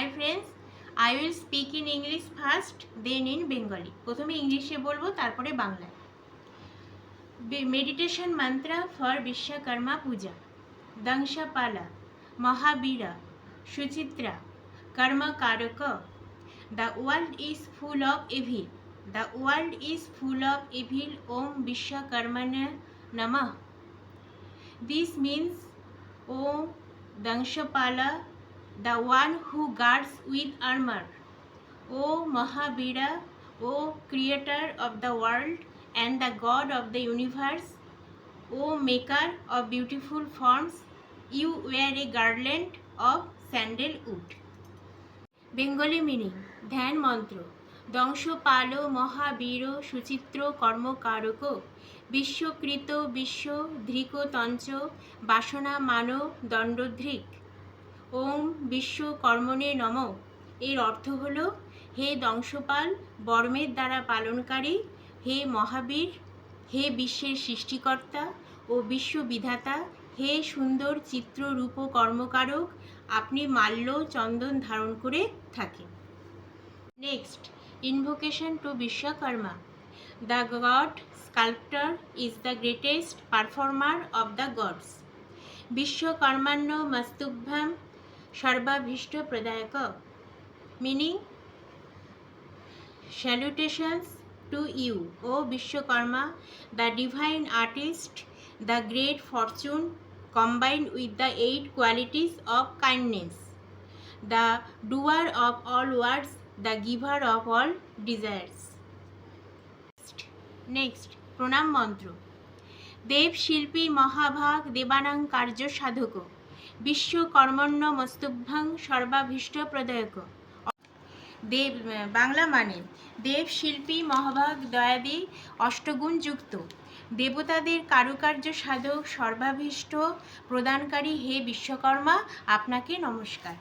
Hi friends I will speak in English first then in Bengali প্রথমে ইংলিশে বলব, তারপরে বাংলায়। মেডিটেশন মন্ত্র ফর বিশ্বকর্মা পূজা দংশপালা মহাবীরা সুচিত্রা কর্মকারক the world is full of evil the world is full of evil ওম বিশ্বকর্মণ নমঃ দিস মিন্স ওম দংশপালা the one who guards with armor. O Mahavira, O creator of the world and the God of the universe, O maker of beautiful forms, you wear a garland of sandalwood. Bengali meaning ধ্যান মন্ত্র দংশপাল মহাবীর সুচিত্র কর্মকারক বিশ্বকৃত বিশ্ব ধৃকতঞ্চ বাসনা মানব দণ্ডধৃক ওম বিশ্ব কর্মণে নম। এর অর্থ হল, হে দংশপাল বর্মের দ্বারা পালনকারী, হে মহাবীর, হে বিশ্বের সৃষ্টিকর্তা ও বিশ্ববিধাতা, হে সুন্দর চিত্ররূপ কর্মকারক, আপনি মাল্য চন্দন ধারণ করে থাকেন। Next invocation to Vishwakarma. The god sculptor is the greatest performer of the gods বিশ্বকর্মাণ্য মস্তুভ্যাম সর্বাভীষ্ট প্রদায়ক। Meaning salutations to you O Vishwakarma the divine artist the great fortune combined with the eight qualities of kindness the doer of all words the giver of all desires next প্রণাম মন্ত্র দেব শিল্পী মহাভাগ দেবানাং কার্য সাধক বিশ্বকর্মণ্য মস্তুভ্যাং সর্বাভীষ্ট প্রদায়ক দেব, বাংলা মানে দেব, শিল্পী, মহাভাগ, দয়াদি অষ্টগুণ যুক্ত দেবতাদের কারুকার্য সাধক, সর্বাভীষ্ট, প্রদানকারী হে বিশ্বকর্মা, আপনাকে নমস্কার।